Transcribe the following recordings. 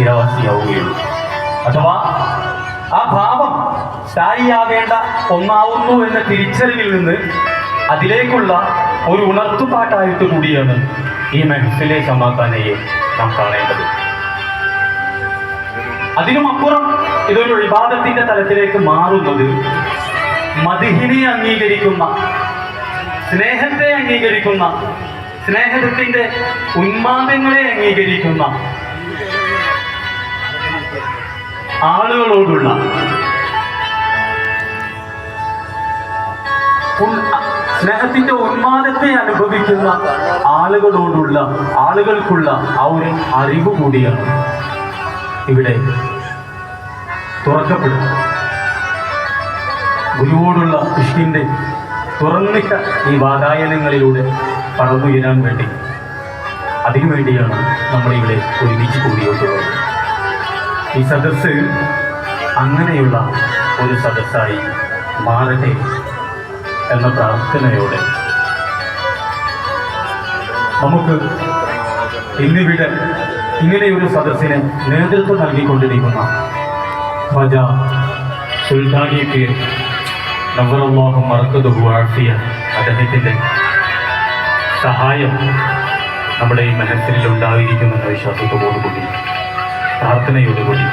സ്ഥിരവാസിയാവുകയുള്ളൂ അഥവാ ആ ഭാവം സ്ഥായിയാവേണ്ട ഒന്നാവുന്നു എന്ന തിരിച്ചറിവിൽ നിന്ന് അതിലേക്കുള്ള ഒരു ഉണർത്തുപാട്ടായിട്ട് കൂടിയാണ് ഈ മെഹഫിലെ ചമ്മാക്കാനയെ നാം കാണേണ്ടത്. അതിനുമപ്പുറം ഇതൊരു വിവാദത്തിന്റെ തലത്തിലേക്ക് മാറുന്നത് മതിഹിനെ അംഗീകരിക്കുന്ന സ്നേഹത്തെ അംഗീകരിക്കുന്ന സ്നേഹത്തിന്റെ ഉന്മാദങ്ങളെ അംഗീകരിക്കുന്ന ആളുകളോടുള്ള സ്നേഹത്തിന്റെ ഉന്മാദത്തെ അനുഭവിക്കുന്ന ആളുകളോടുള്ള ആളുകൾക്കുള്ള ആ ഒരു അറിവ് കൂടിയാണ് ഇവിടെ തുറക്കപ്പെടും ഗുരുവോടുള്ള കൃഷ്ണിന്റെ തുറന്നിട്ട ഈ വാതായനങ്ങളിലൂടെ പറന്നുയരാൻ വേണ്ടി അതിനുവേണ്ടിയാണ് നമ്മളിവിടെ ഒരുമിച്ച് കൂടിയിട്ടുള്ളത്. ഈ സദസ്സ് അങ്ങനെയുള്ള ഒരു സദസ്സായി മാറട്ടെ എന്ന പ്രാർത്ഥനയോടെ. നമുക്ക് ഇന്നിവിടെ ഇങ്ങനെയൊരു സദസ്സിന് നേതൃത്വം നൽകിക്കൊണ്ടിരിക്കുന്ന ഖജ സുൽത്താനി പീർ നവറല്ലാഹു വാഴ്ത്തിയ ആഫിയ അദ്ദേഹത്തിന്റെ സഹായം നമ്മുടെ ഈ മനസ്സിൽ ഉണ്ടായിരിക്കുമെന്ന വിശ്വാസത്തോടുകൂടി പ്രാർത്ഥനയോടുകൂടി.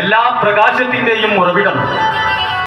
എല്ലാ പ്രകാശത്തിന്റെയും ഉറവിടം